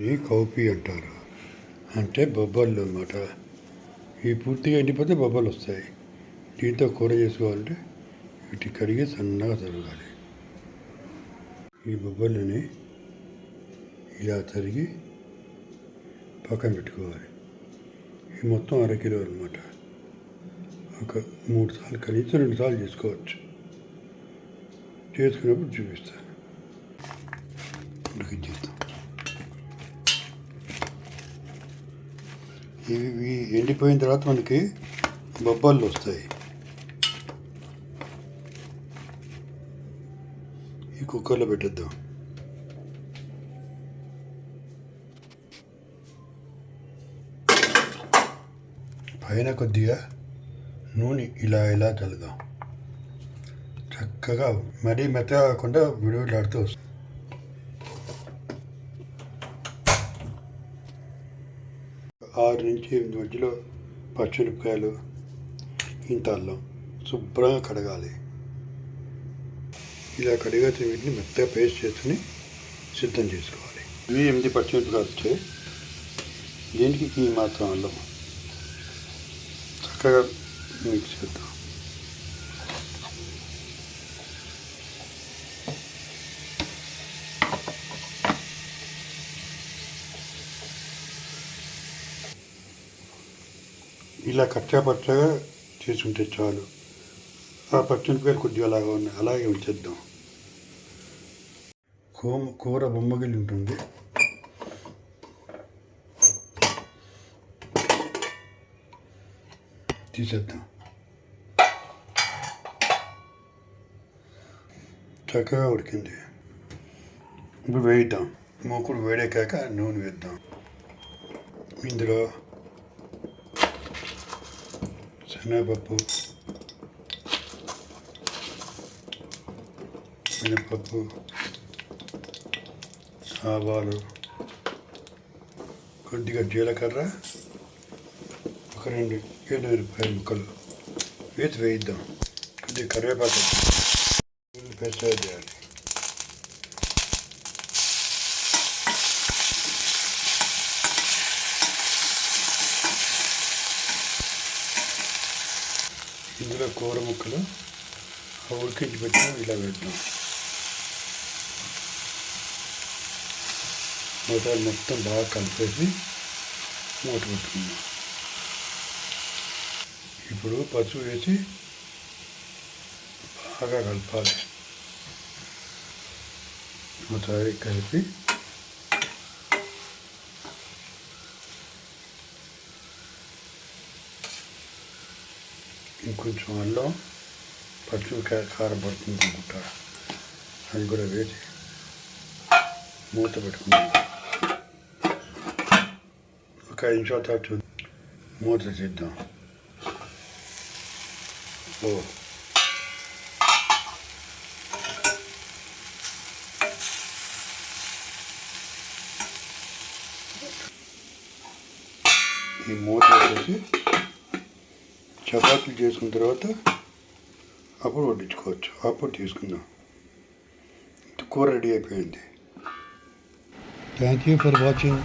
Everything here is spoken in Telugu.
ఈ కౌపి అంటారు. అంటే బొబ్బర్లు అన్నమాట. ఇవి పూర్తిగా ఎండిపోతే బొబ్బలు వస్తాయి. దీంతో కూర చేసుకోవాలంటే వీటి కడిగి సన్నగా తరగాలి. ఈ బొబ్బర్లని ఇలా తరిగి పక్కన పెట్టుకోవాలి. ఇది మొత్తం అరకిలో అనమాట ఒక మూడు సార్లు కనీసం రెండు సార్లు చేసుకోవచ్చు. చేసుకున్నప్పుడు చూపిస్తాను. ఉడికించేస్తాం ఇవి ఎండిపోయిన తర్వాత మనకి బొబ్బళ్ళు వస్తాయి. ఈ కుక్కర్లో పెట్టేద్దాం. పైన కొద్దిగా నూనె ఇలా ఇలా చల్లుదాం. చక్కగా మరీ మెత్తగా కాకుండా విడివిలాడుతూ వస్తుంది. ఆరు నుంచి ఎనిమిది మధ్యలో పచ్చిమిరపకాయలు ఇంత అల్లం శుభ్రంగా కడగాలి. ఇలా కడిగితే వీటిని మెత్తగా పేస్ట్ చేసుకుని సిద్ధం చేసుకోవాలి. ఇవి ఎనిమిది పచ్చిమిరపకాయలు వచ్చాయి. దీనికి ఈ మాత్రం అల్లం చక్కగా మిక్స్ చేద్దాం. ఇలా కచ్చపచ్చగా చేసుకుంటే చాలు. ఆ పచ్చిమిరపకాయలు కొద్దిగా అలాగా ఉన్నాయి. అలాగే ఉంచేద్దాం. కోమ కూర బొమ్మగిలి ఉంటుంది. తీసేద్దాం. చక్కగా ఉడికింది. ఇప్పుడు వేయిద్దాం. మూకుడు వేడేకాక నూనె వేద్దాం. ఇందులో శనగపప్పు మినపప్పు ఆవాలు కొద్దిగా జీలకర్ర ఒక రెండు రూపాయల ముక్కలు. వేసి వేయిద్దాం. కొద్దిగా కరివేపాకు పెసర చేయాలి ఇందులో కూర ముక్కలు ఉడికించి పెట్టిన ఇలా పెడతాం ఒకసారి మొత్తం బాగా కలిపేసి మూట పెట్టుకుందాం ఇప్పుడు పసుపు వేసి బాగా కలపాలి. ఒకసారి కలిపి ఇంకొంచెం అల్లం పచ్చిమిరకాయ కారం పడుతుంది అనుకుంటా అది కూడా వేసి మూత పెట్టుకుంటాం ఒక ఐదు నిమిషాల తర్వాత మూత చేద్దాం ఓ. ఈ మూత వచ్చేసి చపాతీలు చేసుకున్న తర్వాత అప్పుడు వడ్డించుకోవచ్చు. అప్పుడు తీసుకుందాం. కూర రెడీ అయిపోయింది. Thank you for watching